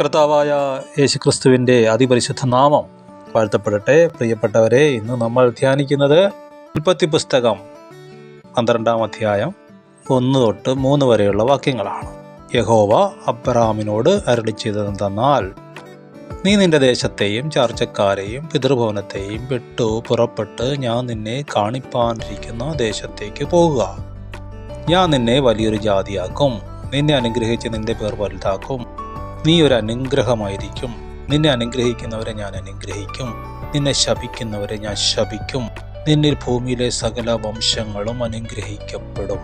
കർത്താവായ യേശുക്രിസ്തുവിന്റെ അതിപരിശുദ്ധ നാമം വാഴ്ത്തപ്പെടട്ടെ. പ്രിയപ്പെട്ടവരെ ഇന്ന് നമ്മൾ ധ്യാനിക്കുന്നത് ഉൽപ്പത്തി പുസ്തകം പന്ത്രണ്ടാം അധ്യായം ഒന്ന് തൊട്ട് മൂന്ന് വരെയുള്ള വാക്യങ്ങളാണ്. യഹോവ അബ്രാമിനോട് അരുളി നീ നിന്റെ ദേശത്തെയും ചാർച്ചക്കാരെയും പിതൃഭവനത്തെയും വിട്ടു പുറപ്പെട്ട് ഞാൻ നിന്നെ കാണിപ്പാനിരിക്കുന്ന ദേശത്തേക്ക് പോകുക. ഞാൻ നിന്നെ വലിയൊരു ജാതിയാക്കും. നിന്നെ അനുഗ്രഹിച്ച് നിന്റെ പേർ വലുതാക്കും. നീ ഒരു അനുഗ്രഹമായിരിക്കും. നിന്നെ അനുഗ്രഹിക്കുന്നവരെ ഞാൻ അനുഗ്രഹിക്കും. നിന്നെ ശപിക്കുന്നവരെ ഞാൻ ശപിക്കും. നിന്നിൽ ഭൂമിയിലെ സകല വംശങ്ങളും അനുഗ്രഹിക്കപ്പെടും.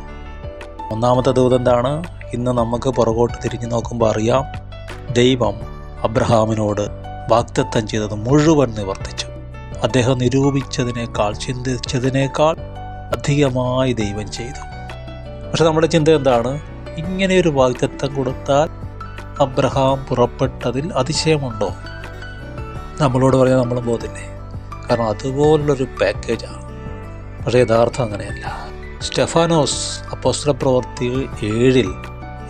ഒന്നാമത്തെ ദൂത് എന്താണ്? ഇന്ന് നമുക്ക് പുറകോട്ട് തിരിഞ്ഞു നോക്കുമ്പോൾ അറിയാം ദൈവം അബ്രഹാമിനോട് വാഗ്ദത്തം ചെയ്തത് മുഴുവൻ നിവർത്തിച്ചു. അദ്ദേഹം നിരൂപിച്ചതിനേക്കാൾ ചിന്തിച്ചതിനേക്കാൾ അധികമായി ദൈവം ചെയ്തു. പക്ഷെ നമ്മുടെ ചിന്ത എന്താണ്? ഇങ്ങനെ ഒരു വാഗ്ദത്തം കൊടുത്താൽ അബ്രഹാം പുറപ്പെട്ടതിൽ അതിശയമുണ്ടോ? നമ്മളോട് പറയാൻ നമ്മളും പോകത്തില്ലേ? കാരണം അതുപോലുള്ളൊരു പാക്കേജാണ്. പക്ഷേ യഥാർത്ഥം അങ്ങനെയല്ല. സ്റ്റെഫാനോസ് അപ്പോസ്ത്ര പ്രവർത്തി ഏഴിൽ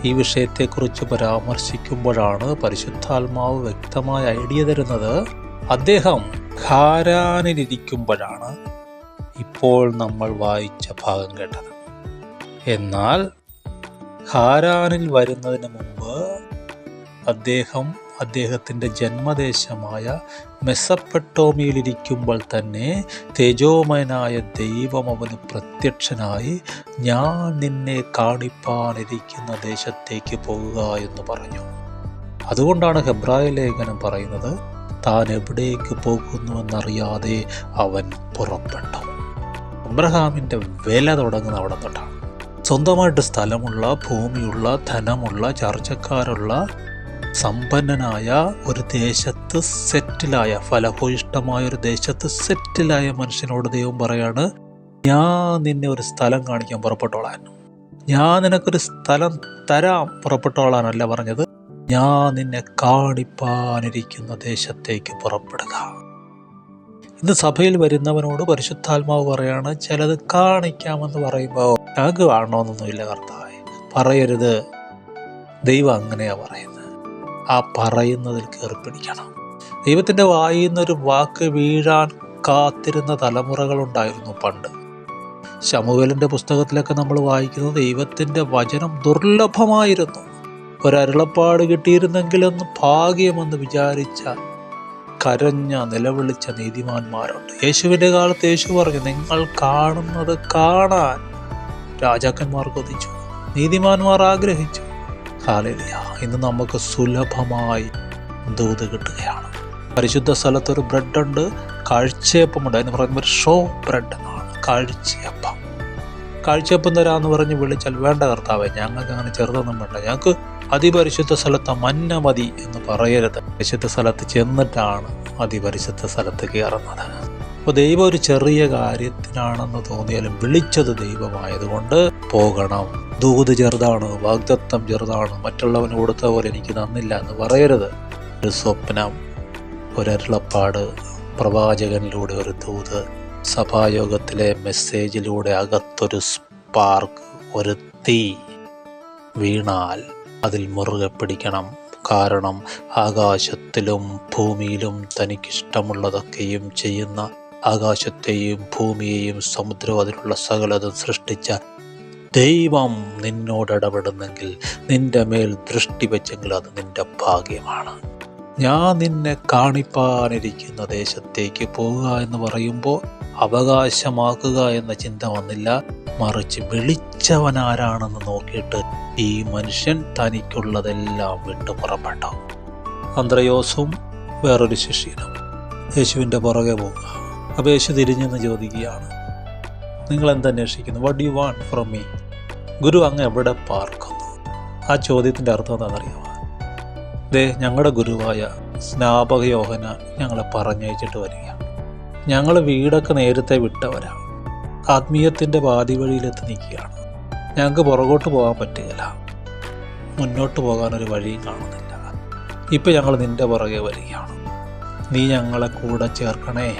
ഈ വിഷയത്തെക്കുറിച്ച് പരാമർശിക്കുമ്പോഴാണ് പരിശുദ്ധാത്മാവ് വ്യക്തമായ ഐഡിയ തരുന്നത്. അദ്ദേഹം ഖാരാനിലിരിക്കുമ്പോഴാണ് ഇപ്പോൾ നമ്മൾ വായിച്ച ഭാഗം കേട്ടത്. എന്നാൽ ഖാരാനിൽ വരുന്നതിന് മുമ്പ് അദ്ദേഹം അദ്ദേഹത്തിന്റെ ജന്മദേശമായ മെസ്സപ്പെട്ടോമിയിലിരിക്കുമ്പോൾ തന്നെ തേജോമയനായ ദൈവം അവന് പ്രത്യക്ഷനായി ഞാൻ നിന്നെ കാണിപ്പാനിരിക്കുന്ന ദേശത്തേക്ക് പോകുക എന്ന് പറഞ്ഞു. അതുകൊണ്ടാണ് ഹെബ്രായ ലേഖനം പറയുന്നത് താൻ എവിടേക്ക് പോകുന്നുവെന്നറിയാതെ അവൻ പുറപ്പെട്ടു. അബ്രഹാമിന്റെ വില തുടങ്ങുന്ന അവിടെ തൊട്ടാണ്. സ്വന്തമായിട്ട് സ്ഥലമുള്ള ഭൂമിയുള്ള ധനമുള്ള ചർച്ചക്കാരുള്ള സമ്പന്നനായ ഒരു ദേശത്ത് സെറ്റിലായ ഫലഭൂയിഷ്ടമായ ഒരു ദേശത്ത് സെറ്റിലായ മനുഷ്യനോട് ദൈവം പറയാണ് ഞാൻ നിന്നെ ഒരു സ്ഥലം കാണിക്കാൻ പുറപ്പെട്ടോളാൻ. ഞാൻ നിനക്കൊരു സ്ഥലം തരാം പുറപ്പെട്ടോളാനല്ല പറഞ്ഞത്. ഞാൻ നിന്നെ കാണിപ്പാനിരിക്കുന്ന ദേശത്തേക്ക് പുറപ്പെടുക. ഇന്ന് സഭയിൽ വരുന്നവനോട് പരിശുദ്ധാത്മാവ് പറയാണ് ചിലത് കാണിക്കാമെന്ന് പറയുമ്പോൾ ഞങ്ങൾക്ക് കാണണമെന്നൊന്നുമില്ല കർത്താവെ പറയരുത്. ദൈവം അങ്ങനെയാ പറയുന്നത്. ആ പറയുന്നതിൽ കയറി പിടിക്കണം. ദൈവത്തിന്റെ വായിൽ നിന്നൊരു വാക്ക് വീഴാൻ കാത്തിരുന്ന തലമുറകളുണ്ടായിരുന്നു പണ്ട്. ശമുവേലിന്റെ പുസ്തകത്തിലൊക്കെ നമ്മൾ വായിക്കുന്നത് ദൈവത്തിന്റെ വചനം ദുർലഭമായിരുന്നു. ഒരരുളപ്പാട് കിട്ടിയിരുന്നെങ്കിലെന്ന് ഭാഗ്യമെന്ന് വിചാരിച്ച കരഞ്ഞ നിലവിളിച്ച നീതിമാന്മാരുണ്ട്. യേശുവിന്റെ കാലത്ത് യേശു പറഞ്ഞു നിങ്ങൾ കാണുന്നത് കാണാൻ. രാജാക്കന്മാർ കൊതിച്ചു. നീതിമാന്മാർ ആഗ്രഹിച്ചു. ഹാലേലിയ. ഇന്ന് നമുക്ക് സുലഭമായി ദൂത് കിട്ടുകയാണ്. പരിശുദ്ധ സ്ഥലത്തൊരു ബ്രെഡുണ്ട്. കാഴ്ചയപ്പമുണ്ട്. അതിന് പറയുന്ന ഒരു ഷോ ബ്രെഡ് എന്നാണ്. കാഴ്ചയപ്പം. കാഴ്ചയപ്പം തരാമെന്ന് പറഞ്ഞ് വിളിച്ചാൽ വേണ്ട കർത്താവെ ഞങ്ങൾക്ക് അങ്ങനെ ചെറുതൊന്നും വേണ്ട. ഞങ്ങൾക്ക് അതിപരിശുദ്ധ സ്ഥലത്ത് മന്ന മതി എന്ന് പറയരുത്. പരിശുദ്ധ സ്ഥലത്ത് ചെന്നിട്ടാണ് അതിപരിശുദ്ധ സ്ഥലത്ത് കയറുന്നത്. അപ്പോൾ ദൈവം ഒരു ചെറിയ കാര്യത്തിനാണെന്ന് തോന്നിയാലും വിളിച്ചത് ദൈവമായതുകൊണ്ട് പോകണം. ദൂത് ചെറുതാണ് വാഗ്ദത്തം ചെറുതാണ് മറ്റുള്ളവന് കൊടുത്ത പോലെ എനിക്ക് നന്നില്ല എന്ന് പറയരുത്. ഒരു സ്വപ്നം ഒരരുളപ്പാട് പ്രവാചകനിലൂടെ ഒരു ദൂത് സഭായോഗത്തിലെ മെസ്സേജിലൂടെ അകത്തൊരു സ്പാർക്ക് ഒരു തീ വീണാൽ അതിൽ മുറുകെ പിടിക്കണം. കാരണം ആകാശത്തിലും ഭൂമിയിലും തനിക്കിഷ്ടമുള്ളതൊക്കെയും ചെയ്യുന്ന ആകാശത്തെയും ഭൂമിയെയും സമുദ്രവും അതിലുള്ള സകലതും സൃഷ്ടിച്ച ദൈവം നിന്നോട് ഇടപെടുന്നെങ്കിൽ നിന്റെ മേൽ ദൃഷ്ടി വെച്ചെങ്കിൽ അത് നിന്റെ ഭാഗ്യമാണ്. ഞാൻ നിന്നെ കാണിപ്പാനിരിക്കുന്ന ദേശത്തേക്ക് പോവുക എന്ന് പറയുമ്പോൾ അവകാശമാക്കുക എന്ന ചിന്ത വന്നില്ല. മറിച്ച് വിളിച്ചവനാരാണെന്ന് നോക്കിയിട്ട് ഈ മനുഷ്യൻ തനിക്കുള്ളതെല്ലാം വിട്ടു പുറപ്പെട്ടു. അന്ത്രയോസും വേറൊരു ശിഷ്യനും യേശുവിന്റെ പുറകെ പോവുക. യേശു തിരിഞ്ഞെന്ന് ചോദിക്കുകയാണ്. നിങ്ങൾ എന്തന്വേഷിക്കുന്നു what you want from me ഗുരു അങ്ങ് എവിടെ പാർക്കുന്നു? ആ ചോദ്യത്തിന്റെ അർത്ഥം എന്താണെന്നറിയാമോ? ദേ ഞങ്ങളുടെ ഗുരുവായ സ്നാപക യോഹന ഞങ്ങളെ പറഞ്ഞയച്ചിട്ട് വരിക ഞങ്ങൾ വീടൊക്കെ നേരത്തെ വിട്ടവരാണ്. ആത്മീയത്തിന്റെ പാതി വഴിയിലെത്തി നിൽക്കുകയാണ്. ഞങ്ങൾക്ക് പുറകോട്ട് പോകാൻ പറ്റുകയില്ല. മുന്നോട്ട് പോകാനൊരു വഴിയും കാണുന്നില്ല. ഇപ്പം ഞങ്ങൾ നിന്റെ പുറകെ വരികയാണ്. നീ ഞങ്ങളെ കൂടെ ചേർക്കണേ.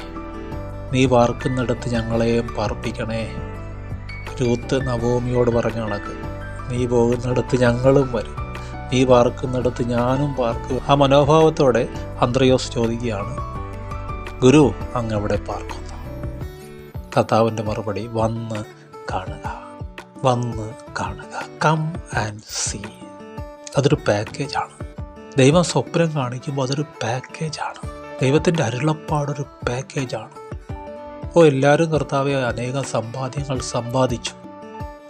നീ പാർക്കുന്നിടത്ത് ഞങ്ങളെയും പാർപ്പിക്കണേ. രൂത്ത് നവോമിയോട് പറഞ്ഞ കണക്ക്. നീ പോകുന്നിടത്ത് ഞങ്ങളും വരും. നീ പാർക്കുന്നിടത്ത് ഞാനും പാർക്കും ആ മനോഭാവത്തോടെ അന്ത്രയോസ് ചോദിക്കുകയാണ്. ഗുരു അങ്ങ് അവിടെ പാർക്കുന്നു. കർത്താവിന്റെ മറുപടി വന്ന് കാണുക. വന്ന് കാണുക. കം ആൻഡ് സീ അതൊരു പാക്കേജാണ് ദൈവം സ്വപ്നം കാണിക്കുമ്പോൾ അതൊരു പാക്കേജാണ് ദൈവത്തിന്റെ അരുളപ്പാടൊരു പാക്കേജാണ് ഓ എല്ലാവരും കർത്താവെ അനേകം സമ്പാദ്യങ്ങൾ സമ്പാദിച്ചു.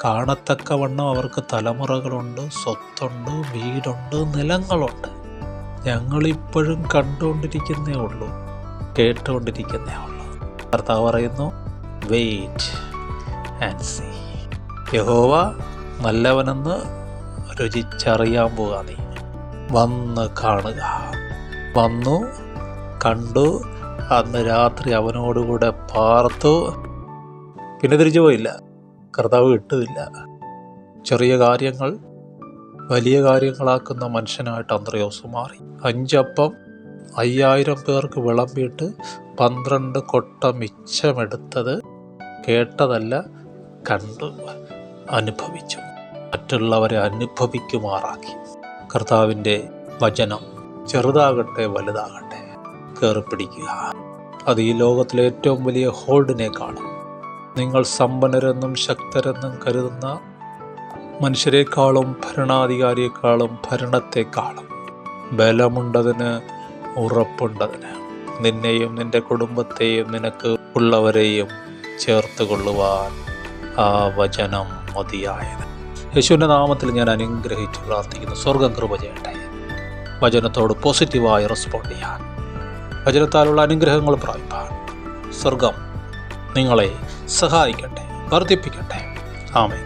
കാണത്തക്കവണ്ണം അവർക്ക് തലമുറകളുണ്ട് സ്വത്തുണ്ട് വീടുണ്ട് നിലങ്ങളുണ്ട്. ഞങ്ങളിപ്പോഴും കണ്ടുകൊണ്ടിരിക്കുന്നേ ഉള്ളൂ കേട്ടുകൊണ്ടിരിക്കുന്നേ ഉള്ളൂ. കർത്താവ് പറയുന്നു വെയിറ്റ് ആൻഡ് സി യഹോവ നല്ലവനെന്ന് രുചിച്ചറിയാൻ പോകാ നീ. വന്ന് കാണുക. വന്നു കണ്ടു അന്ന് രാത്രി അവനോടുകൂടെ പാർത്തു. പിന്നെ തിരിച്ചു പോയില്ല. കർത്താവ് കിട്ടുന്നില്ല ചെറിയ കാര്യങ്ങൾ വലിയ കാര്യങ്ങളാക്കുന്ന മനുഷ്യനായിട്ട് അന്ത്രയോസ് മാറി. അഞ്ചപ്പം അയ്യായിരം പേർക്ക് വിളമ്പിയിട്ട് പന്ത്രണ്ട് കൊട്ട മിച്ചമെടുത്തത് കേട്ടതല്ല കണ്ടു അനുഭവിച്ചു. മറ്റുള്ളവരെ അനുഭവിക്കുമാറാക്കി. കർത്താവിന്റെ വചനം ചെറുതാകട്ടെ വലുതാകട്ടെ. കയറിപ്പിടിക്കുക. അത് ഈ ലോകത്തിലെ ഏറ്റവും വലിയ ഹോൾഡിനേക്കാളും നിങ്ങൾ സമ്പന്നരെന്നും ശക്തരെന്നും കരുതുന്ന മനുഷ്യരെക്കാളും ഭരണാധികാരിയെക്കാളും ഭരണത്തെക്കാളും ബലമുണ്ടതിന് ഉറപ്പുണ്ടതിന്. നിന്നെയും നിന്റെ കുടുംബത്തെയും നിനക്ക് ഉള്ളവരെയും ചേർത്ത് കൊള്ളുവാൻ ആ വചനം മതിയായത്. യേശുവിന്റെ നാമത്തിൽ ഞാൻ അനുഗ്രഹിച്ച് പ്രാർത്ഥിക്കുന്നു. സ്വർഗം കൃപ ചെയ്യട്ടെ. വചനത്തോട് പോസിറ്റീവായി റെസ്പോണ്ട് ചെയ്യാൻ. വചനത്താലുള്ള അനുഗ്രഹങ്ങൾ പ്രാപിപ്പാൻ. സ്വർഗം നിങ്ങളെ സഹായിക്കട്ടെ വർദ്ധിപ്പിക്കട്ടെ. ആമേ